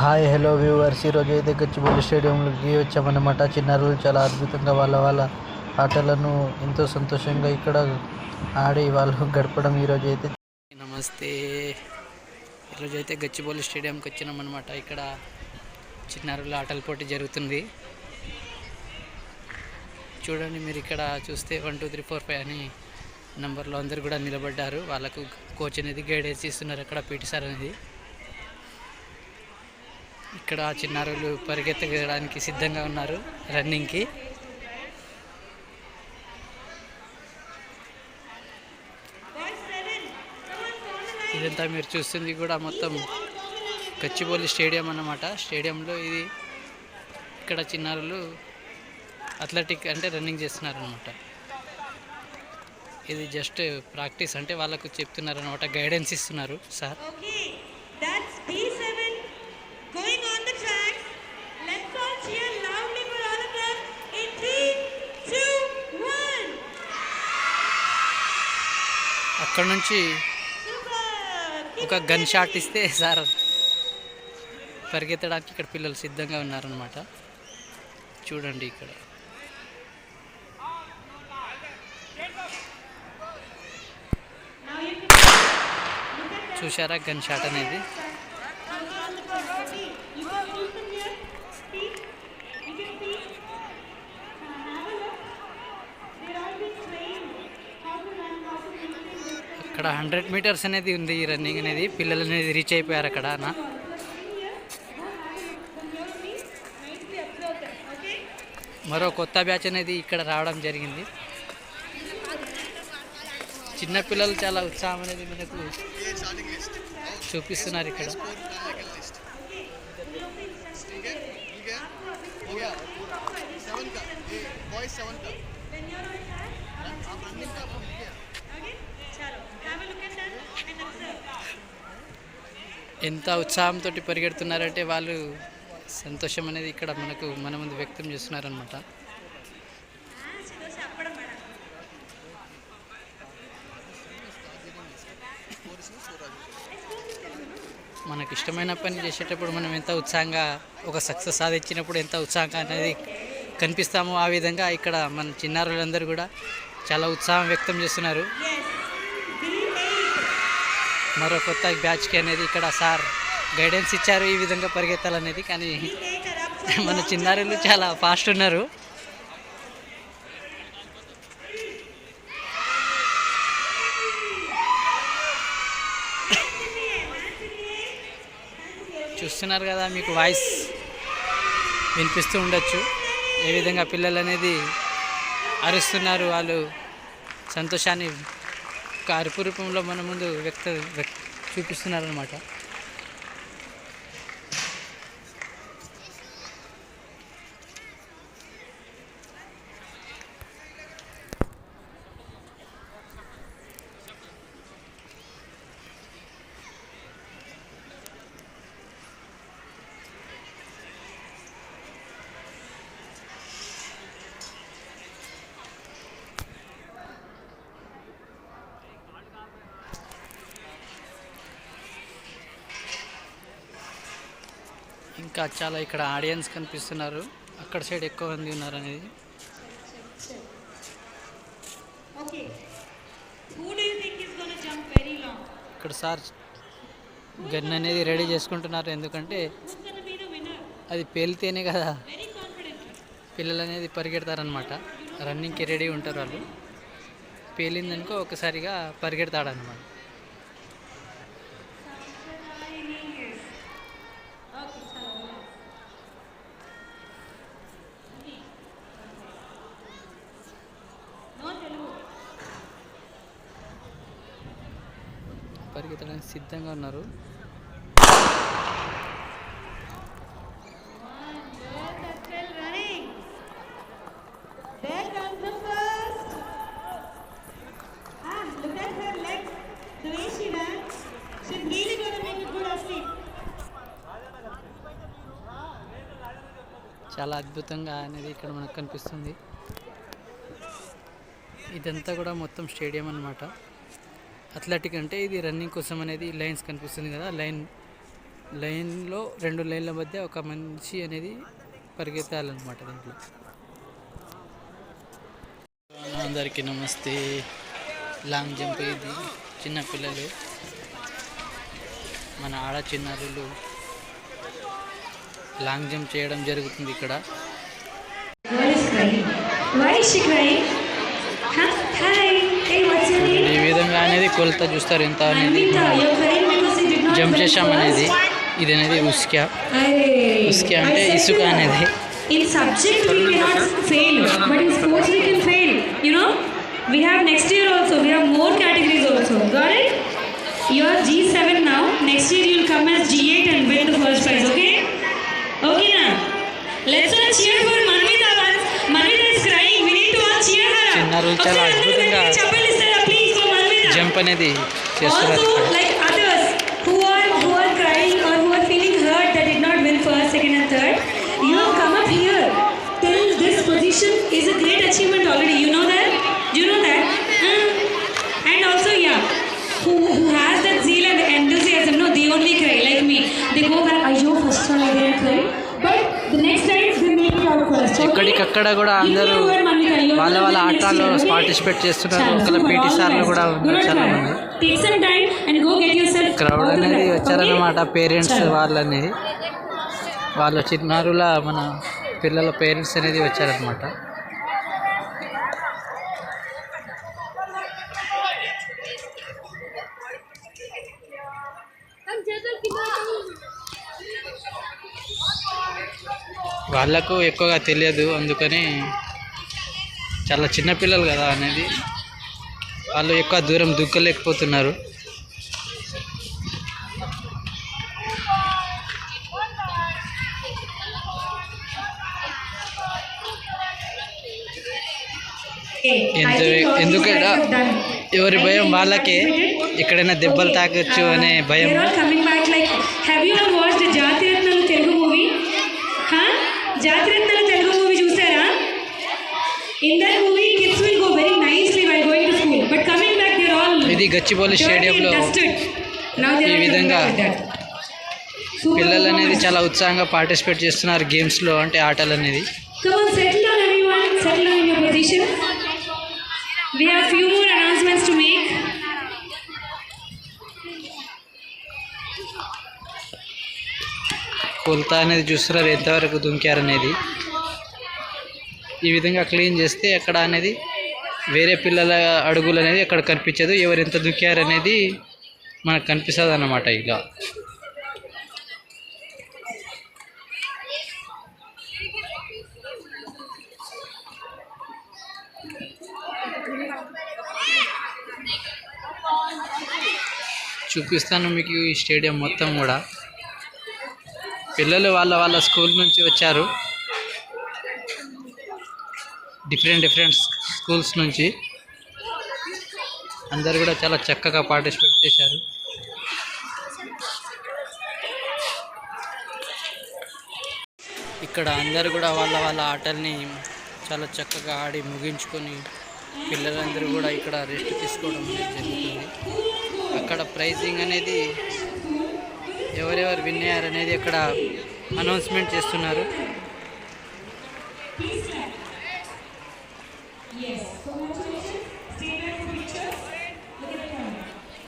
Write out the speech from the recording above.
Hi hello viewers. ఈరోజు అయితే గచ్చిబౌలి స్టేడియంలోకి వచ్చామన్నమాట. చిన్నారులు చాలా అద్భుతంగా వాళ్ళ వాళ్ళ ఆటలను ఎంతో సంతోషంగా ఇక్కడ ఆడి వాళ్ళు గడపడం ఈరోజు అయితే నమస్తే. ఈరోజు అయితే గచ్చిబౌలి స్టేడియంకి వచ్చినామన్నమాట. ఇక్కడ చిన్నారుల ఆటల పోటీ జరుగుతుంది. చూడండి మీరు ఇక్కడ చూస్తే one two three four five అని నెంబర్లో అందరు కూడా నిలబడ్డారు. వాళ్ళకు కోచ్ అనేది గైడెన్స్ ఇస్తున్నారు అక్కడ పీటీ సార్ అనేది. ఇక్కడ చిన్నారులు పరిగెత్తడానికి సిద్ధంగా ఉన్నారు రన్నింగ్కి. ఇదంతా మీరు చూస్తుంది కూడా మొత్తం కచ్చిబౌలి స్టేడియం అన్నమాట. స్టేడియంలో ఇది ఇక్కడ చిన్నారులు అథ్లెటిక్ అంటే రన్నింగ్ చేస్తున్నారు అనమాట ఇది జస్ట్ ప్రాక్టీస్ అంటే వాళ్ళకు చెప్తున్నారు అనమాట గైడెన్స్ ఇస్తున్నారు సార్. అక్కడ నుంచి ఒక గన్ షాట్ ఇస్తే సార్ పరిగెత్తడానికి ఇక్కడ పిల్లలు సిద్ధంగా ఉన్నారనమాట చూడండి ఇక్కడ. చూశారా చూసారా గన్ షాట్ అనేది? అక్కడ ఇక్కడ హండ్రెడ్ మీటర్స్ అనేది ఉంది ఈ రన్నింగ్ అనేది. పిల్లలు అనేది రీచ్ అయిపోయారు అక్కడ నా మరో కొత్త బ్యాచ్ అనేది ఇక్కడ రావడం జరిగింది. చిన్న పిల్లలు చాలా ఉత్సాహం అనేది మనకు చూపిస్తున్నారు ఇక్కడ. ఎంత ఉత్సాహంతో పరిగెడుతున్నారంటే వాళ్ళు సంతోషం అనేది ఇక్కడ మనకు మన ముందు వ్యక్తం చేస్తున్నారనమాట మనకు ఇష్టమైన పని చేసేటప్పుడు మనం ఎంత ఉత్సాహంగా ఒక సక్సెస్ సాధించినప్పుడు ఎంత ఉత్సాహంగా అనేది కనిపిస్తామో ఆ విధంగా ఇక్కడ మన చిన్నారులందరూ కూడా చాలా ఉత్సాహం వ్యక్తం చేస్తున్నారు. మరో కొత్త బ్యాచ్కి అనేది ఇక్కడ సార్ గైడెన్స్ ఇచ్చారు ఈ విధంగా పరిగెత్తాలనేది కానీ మన చిన్నారులు చాలా ఫాస్ట్ ఉన్నారు. చూస్తున్నారు కదా మీకు వాయిస్ వినిపిస్తూ ఉండొచ్చు. ఏ విధంగా పిల్లలు అనేది అరుస్తున్నారు వాళ్ళు సంతోషాన్ని కార్యరూపంలో మన ముందు వ్యక్త చూపిస్తున్నారనమాట ఇంకా చాలా ఇక్కడ ఆడియన్స్ కనిపిస్తున్నారు. అక్కడ సైడ్ ఎక్కువ మంది ఉన్నారు అనేది? ఇక్కడ సార్ గన్ అనేది రెడీ చేసుకుంటున్నారు. ఎందుకంటే? అది పేలితేనే కదా. పిల్లలు అనేది పరిగెడతారనమాట రన్నింగ్కి రెడీ ఉంటారు వాళ్ళు. పేలిందనుకో ఒకసారిగా పరిగెడతాడనమాట a సిద్ధంగా ఉన్నారు. చాలా అద్భుతంగా అనేది ఇక్కడ మనకు కనిపిస్తుంది. ఇదంతా కూడా మొత్తం స్టేడియం అన్నమాట. అథ్లెటిక్ అంటే ఇది రన్నింగ్ కోసం అనేది లైన్స్ కనిపిస్తుంది కదా లైన్ లైన్లో రెండు లైన్ల మధ్య ఒక మనిషి అనేది పరిగెత్తాలన్నమాట దీంట్లో. అందరికీ నమస్తే. లాంగ్ జంప్ ఇది చిన్నపిల్లలు మన ఆడ చిన్నారులు. లాంగ్ జంప్ చేయడం జరుగుతుంది ఇక్కడ. Why is she crying? ఈ విధంగా అనేది కొలత చూస్తారు ఎంత అనేది Anvita, you're crying because you did not jump win చేసాం అనేది first? ఇది అనేది ఉస్కా Hey. ఉస్కా I అంటే said ఇసుక to her, అనేది In subject we cannot fail, but in sports we can fail. You know, we have next year also. We have more categories also. Got it? You are G7 now. Next year you will come as G8 and win the first prize. Okay? Okay now. Let's all cheer cheer her. up. చిన్నారులు చాలా ఒకసారి అందరూ అద్భుతంగా గట్టిగా చప్పట్లు ఇస్తారా? Please for Manvita. Jump అనేది చేస్తున్నారు Also, ఇక్కడ like others who are who are crying or who are feeling hurt that did not win first, second, and third, you have come up here. Till this position is a great achievement already. You know that? ఎక్కడికక్కడ కూడా అందరూ వాళ్ళ వాళ్ళ ఆటల్లో participate చేస్తున్నారు. ఒకళ్ళ PT సార్లు కూడా చాలా మంది క్రౌడ్ అనేది వచ్చారన్నమాట. పేరెంట్స్ వాళ్ళనేది వాళ్ళని. వాళ్ళ చిన్నారుల మన పిల్లల పేరెంట్స్ అనేది వచ్చారనమాట వాళ్ళకు ఎక్కువగా తెలియదు అందుకని చాలా చిన్న పిల్లలు కదా అనేది. వాళ్ళు ఎక్కువ దూరం దుక్కలేకపోతున్నారు ఎందుకంటే ఎవరి భయం వాళ్ళకే. ఎక్కడైనా దెబ్బలు Okay, తాకొచ్చు అనే భయం. ఇది గచ్చిబౌలి స్టేడియంలో ఈ విధంగా పిల్లలు అనేది చాలా ఉత్సాహంగా పార్టిసిపేట్ చేస్తున్నారు గేమ్స్లో అంటే ఆటలు అనేది. కొలత అనేది చూస్తున్నారు ఎంతవరకు దుంకారు అనేది. ఈ విధంగా క్లీన్ చేస్తే అక్కడ అనేది వేరే పిల్లల అడుగులు అనేది అక్కడ కనిపించదు ఎవరు ఎంత దుక్కారు అనేది మనకు కనిపిస్తుంది అన్నమాట ఇలా చూపిస్తాను మీకు ఈ స్టేడియం మొత్తం కూడా. పిల్లలు వాళ్ళ వాళ్ళ స్కూల్ నుంచి వచ్చారు. డిఫరెంట్ డిఫరెంట్ స్కూల్స్ నుంచి అందరు కూడా చాలా చక్కగా పార్టిసిపేట్ చేశారు. ఇక్కడ అందరు కూడా వాళ్ళ వాళ్ళ ఆటల్ని చాలా చక్కగా ఆడి ముగించుకొని పిల్లలందరూ కూడా ఇక్కడ రెస్ట్ తీసుకోవడం జరుగుతుంది. అక్కడ ప్రైజింగ్ అనేది ఎవరెవరు విన్ అయ్యారు అనేది అక్కడ అనౌన్స్మెంట్ చేస్తున్నారు.